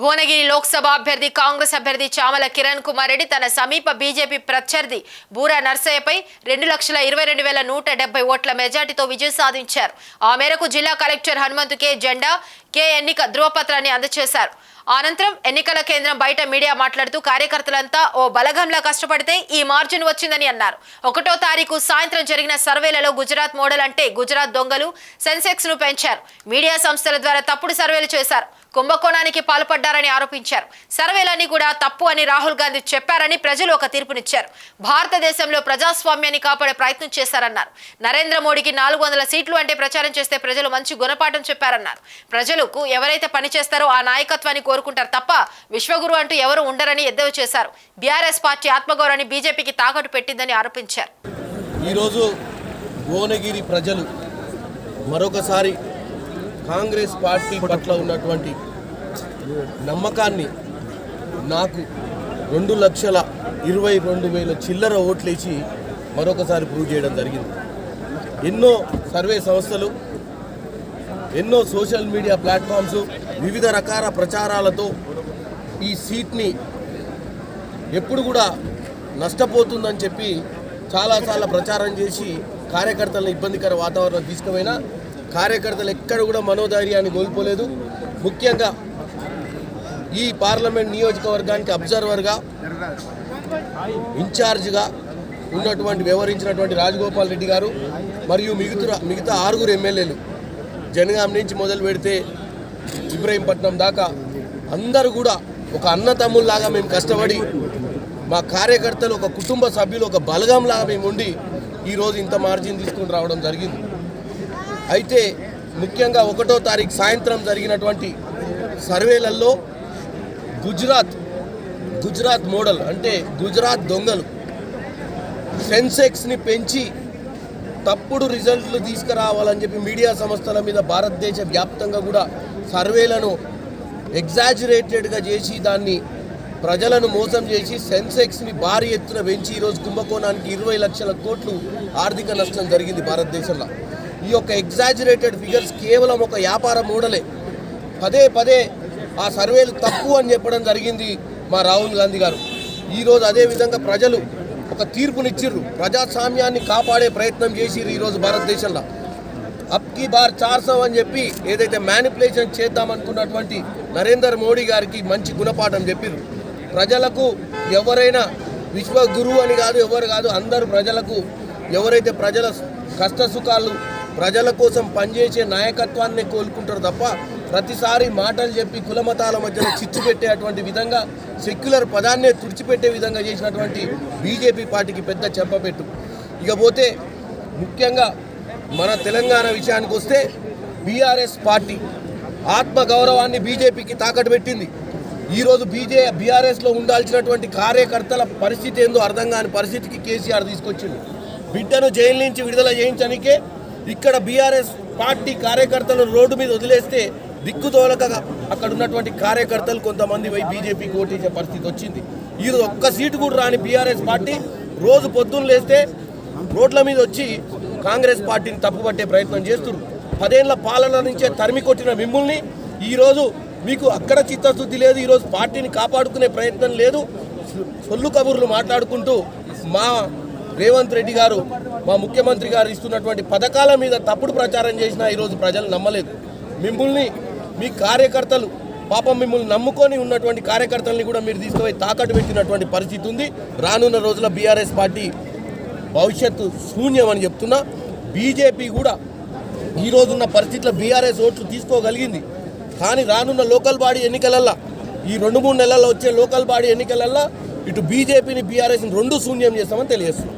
భువనగిరి లోక్సభ అభ్యర్థి కాంగ్రెస్ అభ్యర్థి చామల కిరణ్ కుమార్ రెడ్డి తన సమీప బీజేపీ ప్రత్యర్థి బూరా నర్సయ్యపై రెండు లక్షల ఇరవై రెండు వేల నూట డెబ్బై ఓట్ల మెజార్టీతో విజయం సాధించారు. ఆ మేరకు జిల్లా కలెక్టర్ హనుమంతు కే జెండా కే ఎన్నిక ధృవపత్రాన్ని అందజేశారు. అనంతరం ఎన్నికల కేంద్రం బయట మీడియా మాట్లాడుతూ కార్యకర్తలంతా ఓ బలగంలా కష్టపడితే ఈ మార్జిన్ వచ్చిందని అన్నారు. ఒకటో తారీఖు సాయంత్రం జరిగిన సర్వేలలో గుజరాత్ మోడల్ అంటే గుజరాత్ దొంగలు సెన్సెక్స్ను పెంచారు. మీడియా సంస్థల ద్వారా తప్పుడు సర్వేలు చేశారు. కుంభకోణానికి పాల్పడ్డారని ఆరోపించారు. సర్వేలన్నీ కూడా తప్పు అని రాహుల్ గాంధీ చెప్పారని ప్రజలు ఒక తీర్పునిచ్చారు. భారతదేశంలో ప్రజాస్వామ్యాన్ని కాపాడే ప్రయత్నం చేశారన్నారు. నరేంద్ర మోడీకి నాలుగు వందల సీట్లు అంటే ప్రచారం చేస్తే ప్రజలు మంచి గుణపాఠం చెప్పారన్నారు. ప్రజలకు ఎవరైతే పనిచేస్తారో ఆ నాయకత్వానికి కోరుకుంటారు తప్ప విశ్వగురు అంటూ ఎవరు ఉండరని ఎద్దేవా చేశారు. బీఆర్ఎస్ పార్టీ ఆత్మగౌరవాన్ని బీజేపీకి తాకట్టు పెట్టిందని ఆరోపించారు. ఈరోజు భువనగిరి ప్రజలు మరొకసారి కాంగ్రెస్ పార్టీ పట్ల ఉన్నటువంటి నమ్మకాన్ని నాకు రెండు లక్షల ఇరవై రెండు వేల చిల్లర ఓట్లేసి మరొకసారి ప్రూవ్ చేయడం జరిగింది. ఎన్నో సర్వే సంస్థలు ఎన్నో సోషల్ మీడియా ప్లాట్ఫామ్స్ వివిధ రకాల ప్రచారాలతో ఈ సీట్ని ఎప్పుడు కూడా నష్టపోతుందని చెప్పి చాలాసార్లు ప్రచారం చేసి కార్యకర్తలను ఇబ్బందికర వాతావరణం తీసుకుపోయినా కార్యకర్తలు ఎక్కడ కూడా మనోధైర్యాన్ని కోల్పోలేదు. ముఖ్యంగా ఈ పార్లమెంట్ నియోజకవర్గానికి అబ్జర్వర్గా ఇన్ఛార్జ్గా ఉన్నటువంటి వ్యవహరించినటువంటి రాజగోపాల్ రెడ్డి గారు మరియు మిగతా మిగతా ఆరుగురు ఎమ్మెల్యేలు. జనగాం నుంచి మొదలు పెడితే ఇబ్రహీంపట్నం దాకా అందరూ కూడా ఒక అన్నతమ్ముల్లాగా మేము కష్టపడి మా కార్యకర్తలు ఒక కుటుంబ సభ్యులు ఒక బలగంలాగా మేము ఉండి ఈరోజు ఇంత మార్జిన్ తీసుకుని రావడం జరిగింది. అయితే ముఖ్యంగా ఒకటో తారీఖు సాయంత్రం జరిగినటువంటి సర్వేలలో గుజరాత్ గుజరాత్ మోడల్ అంటే గుజరాత్ దొంగలు సెన్సెక్స్ని పెంచి తప్పుడు రిజల్ట్లు తీసుకురావాలని చెప్పి మీడియా సంస్థల మీద భారతదేశ వ్యాప్తంగా కూడా సర్వేలను ఎగ్జాజురేటెడ్గా చేసి దాన్ని ప్రజలను మోసం చేసి సెన్సెక్స్ని భారీ ఎత్తున పెంచి ఈరోజు కుంభకోణానికి ఇరవై లక్షల కోట్లు ఆర్థిక నష్టం జరిగింది భారతదేశంలో. ఈ యొక్క ఎగ్జాజురేటెడ్ ఫిగర్స్ కేవలం ఒక వ్యాపార మూడలే. పదే పదే ఆ సర్వేలు తప్పు అని చెప్పడం జరిగింది మా రాహుల్ గాంధీ గారు. ఈరోజు అదేవిధంగా ప్రజలు ఒక తీర్పునిచ్చిర్రు. ప్రజాస్వామ్యాన్ని కాపాడే ప్రయత్నం చేసిర్రు ఈరోజు భారతదేశంలో. అప్కి బార్ చార్సం అని చెప్పి ఏదైతే మ్యానిపులేషన్ చేద్దామనుకున్నటువంటి నరేందర్ మోడీ గారికి మంచి గుణపాఠం చెప్పిర్రు. ప్రజలకు ఎవరైనా విశ్వ గురువు అని కాదు ఎవరు కాదు అందరూ ప్రజలకు ఎవరైతే ప్రజల కష్టసుఖాలు ప్రజల కోసం పనిచేసే నాయకత్వాన్ని కోలుకుంటారు తప్ప ప్రతిసారి మాటలు చెప్పి కులమతాల మధ్యలో చిచ్చు పెట్టేటువంటి విధంగా సెక్యులర్ పదాన్నే తుడిచిపెట్టే విధంగా చేసినటువంటి బీజేపీ పార్టీకి పెద్ద చెంపపెట్టు ఇకపోతే ముఖ్యంగా మన తెలంగాణ విషయానికి వస్తే బీఆర్ఎస్ పార్టీ ఆత్మగౌరవాన్ని బీజేపీకి తాకట్టు పెట్టింది. ఈరోజు బీజే బీఆర్ఎస్లో ఉండాల్సినటువంటి కార్యకర్తల పరిస్థితి ఏందో అర్థం కాని పరిస్థితికి కేసీఆర్ తీసుకొచ్చింది బిడ్డను జైలు నుంచి విడుదల చేయించడానికే ఇక్కడ బీఆర్ఎస్ పార్టీ కార్యకర్తలను రోడ్డు మీద వదిలేస్తే దిక్కుదోలక అక్కడ ఉన్నటువంటి కార్యకర్తలు కొంతమంది పోయి బీజేపీకి ఓటేసే పరిస్థితి వచ్చింది. ఈరోజు ఒక్క సీటు కూడా రాని బీఆర్ఎస్ పార్టీ రోజు పొద్దున్న లేస్తే రోడ్ల మీద వచ్చి కాంగ్రెస్ పార్టీని తప్పుపట్టే ప్రయత్నం చేస్తున్నారు పదేళ్ళ పాలన నుంచే తరిమి కొట్టిన మిమ్మల్ని ఈరోజు మీకు అక్కడ చిత్తశుద్ధి లేదు ఈరోజు పార్టీని కాపాడుకునే ప్రయత్నం లేదు. సొల్లు కబుర్లు మాట్లాడుకుంటూ మా రేవంత్ రెడ్డి గారు మా ముఖ్యమంత్రి గారు ఇస్తున్నటువంటి పథకాల మీద తప్పుడు ప్రచారం చేసినా ఈరోజు ప్రజలు నమ్మలేదు. మిమ్మల్ని మీ కార్యకర్తలు పాపం మిమ్మల్ని నమ్ముకొని ఉన్నటువంటి కార్యకర్తల్ని కూడా మీరు తీసుకుపోయి తాకట్టు పెట్టినటువంటి పరిస్థితి ఉంది. రానున్న రోజుల బీఆర్ఎస్ పార్టీ భవిష్యత్తు శూన్యం అని చెప్తున్నా. బీజేపీ కూడా ఈ రోజున్న పరిస్థితుల్లో బీఆర్ఎస్ ఓట్లు తీసుకోగలిగింది. కానీ రానున్న లోకల్ బాడీ ఎన్నికలల్లో ఈ రెండు మూడు నెలల్లో వచ్చే లోకల్ బాడీ ఎన్నికలల్లో ఇటు బీజేపీని బీఆర్ఎస్ని రెండు శూన్యం చేస్తామని తెలియజేస్తున్నాం.